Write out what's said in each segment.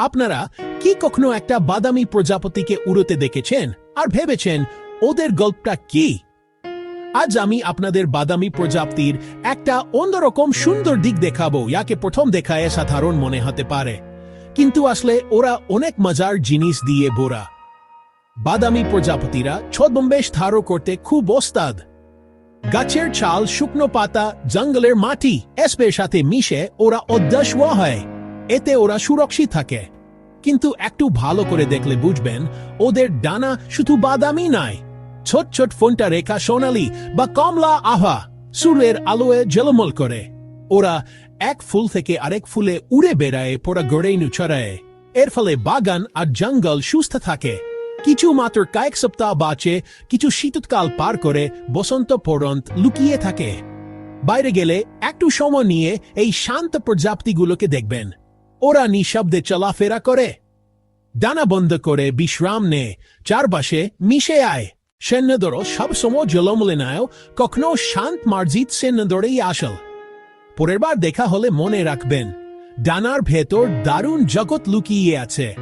আপনারা কি কখনো একটা বাদামি প্রজাপতিকে উড়তে দেখেছেন আর ভেবেছেন ওদের গল্পটা কি? আজ আমি আপনাদের বাদামি প্রজাপতির একটা অন্যরকম সুন্দর দিক দেখাবো, ইয়াকে প্রথম দেখায় সাধারণ মনে হতে পারে। কিন্তু আসলে ওরা অনেক মজার জিনিস দিয়ে বোরা। বাদামি প্রজাপতিরা ছদ্মবেশ ধারো করতে খুব ওস্তাদ। গাছের ছাল, শুকনো পাতা, জঙ্গলের মাটি, এসপের সাথে মিশে ওরা অভ্যাস হয়। এতে ওরা সুরক্ষিত থাকে। কিন্তু একটু ভালো করে দেখলে বুঝবেন, ওদের ডানা শুধু বাদামি নয়। ছোট ছোট ফোনটা রেখা সোনালি বা কমলা আভা সুরের আলোয় জলমল করে। ওরা এক ফুল থেকে আরেক ফুলে উড়ে বেড়ায়, পোড়া গড়েইনু ছড়ায়। এর ফলে বাগান আর জঙ্গল সুস্থ থাকে। কিছু মাত্র কয়েক সপ্তাহ বাঁচে, কিছু শীতকাল পার করে বসন্ত পর্যন্ত লুকিয়ে থাকে। বাইরে গেলে একটু সময় নিয়ে এই শান্ত প্রজাপতিগুলোকে দেখবেন। ওরা নিঃশব্দে চলাফেরা করে। ডানা বন্ধ করে বিশ্রাম নেয় চারপাশে মিশে আয়। সেন্নদর সবসময় জলমলে নায় কখনো শান্ত মার্জিত সেন্নদরেই আসল। পরের বার দেখা হলে মনে রাখবেন, ডানার ভেতর দারুণ জগৎ লুকিয়ে আছে।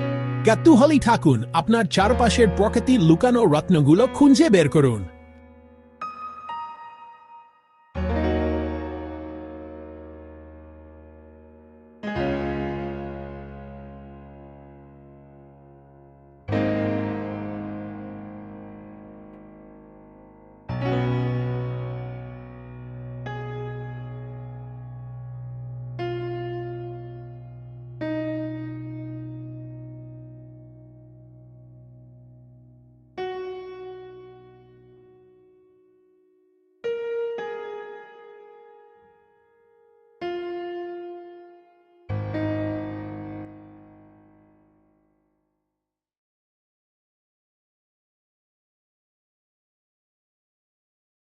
কাতুহলি থাকুন আপনার চারপাশের প্রকৃতির লুকানো রত্নগুলো খুঁজে বের করুন।